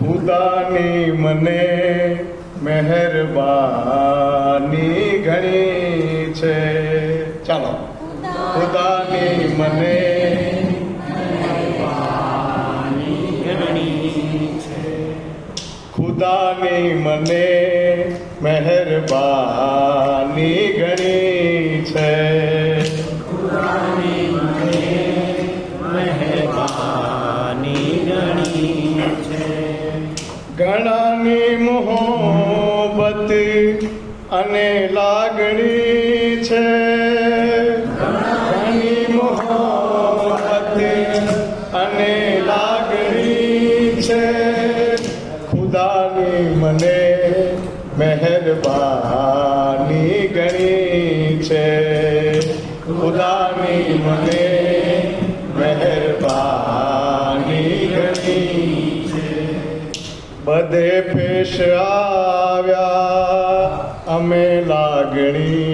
ખુદાની મને મહેરબાની ઘણી છે. ચાલો. ખુદાની મને ખુદાની મને મહેરબાની ઘણાની મોહબત અને લાગણી છે. ઘણી મોહબત અને લાગણી છે. ખુદાની મને મહેરબાની ગણી છે. ખુદાની મને બધે પેશ આવ્યા અમે લાગણીથી.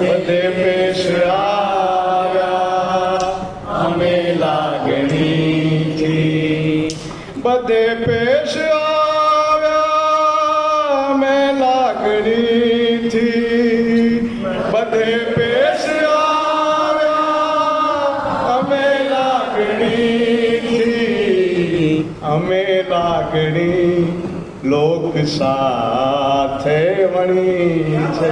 બધે પેશ આવ્યા અમે લાગણીથી. બધે પેશ આવ્યા અમે લાગણીથી. અમે લાગણી લોક સાથે વણી છે.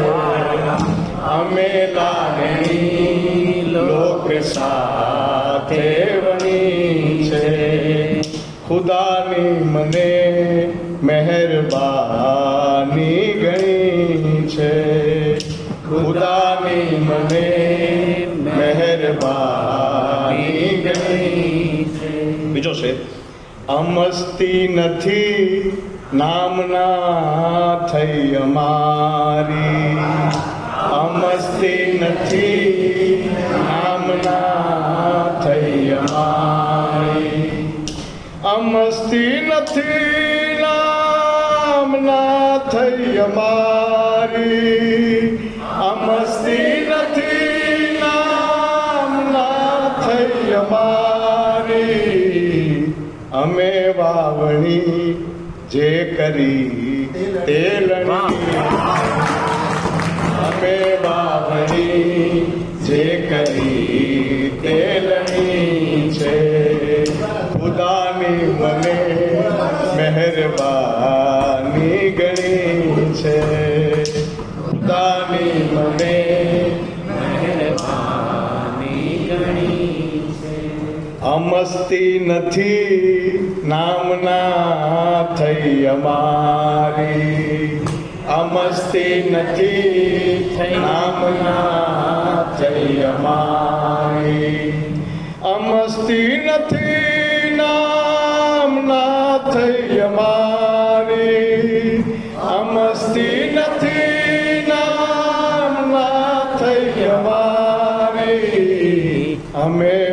અમે લાગણી લોક સાથે વણી છે. ખુદાની મને મહેરબાની ગણી છે. ખુદાની મને મહેરબાની ગણી છે. બીજો છે અમસ્તી નથી, નામના થઈ અમારી. અમસ્તી નથી, નામના થઈ અમારી. અમસ્તી નથી, નામના થઈ અમારી. અમે વાવણી જે કરી તે લણી અમે વાવણી જે કરી તે લણી છે. ખુદાની મને મહેરબાની ગણી છે. અમસ્તી નથી, નામના થઈ અમારી. અમસ્તી નથી, નામના થઈ અમારી. અમસ્તી નથી, નામના થઈ અમારી. અમસ્તી નથી, નામના થઈ અમારી. અમે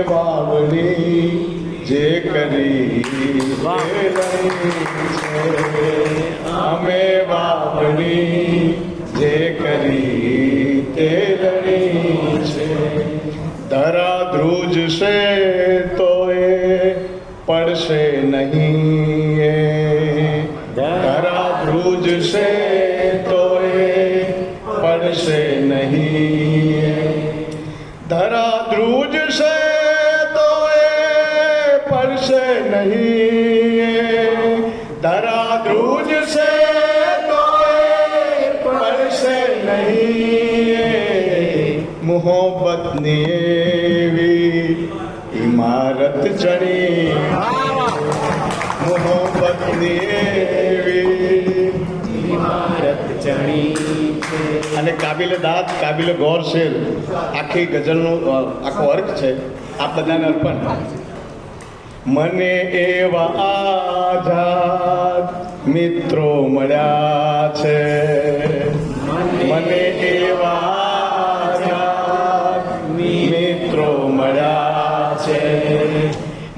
અમે વાવણી જે કરી તે લણી છે ધરા ધ્રુજશે તો એ પડશે નહીં એ ધરા ધ્રુજશે તો એ પડશે નહીં ધરા ધ્રુજશે તો એ પડશે નહીં. મોહબ્બતની એવી ઇમારત ચડી. મોહબ્બતની એવી ઇમારત ચણી અને કાબિલે દાંત કાબિલે ગોર શેર. આખી ગઝલનો આખો અર્થ છે. આ બધાને અર્પણ. મને એવા આઝાદ મિત્રો મળ્યા છે. મને એવા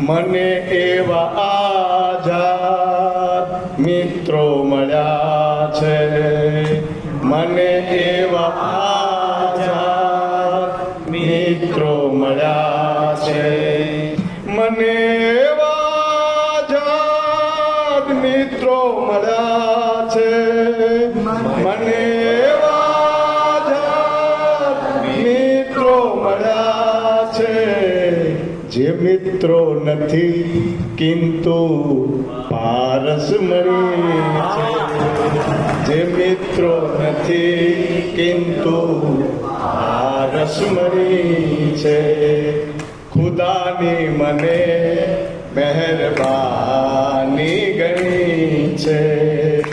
મને એવા આઝાદ મિત્રો મળ્યા છે. મને એવા આઝાદ મિત્રો મળ્યા છે. મને જે મિત્રો નથી, કિંતુ પારસ મળી જે મિત્રો નથી, કિંતુ પારસ મળી છે. ખુદાની મને મહેરબાની ગણી છે.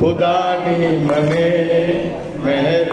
ખુદાની મને મહેરબાની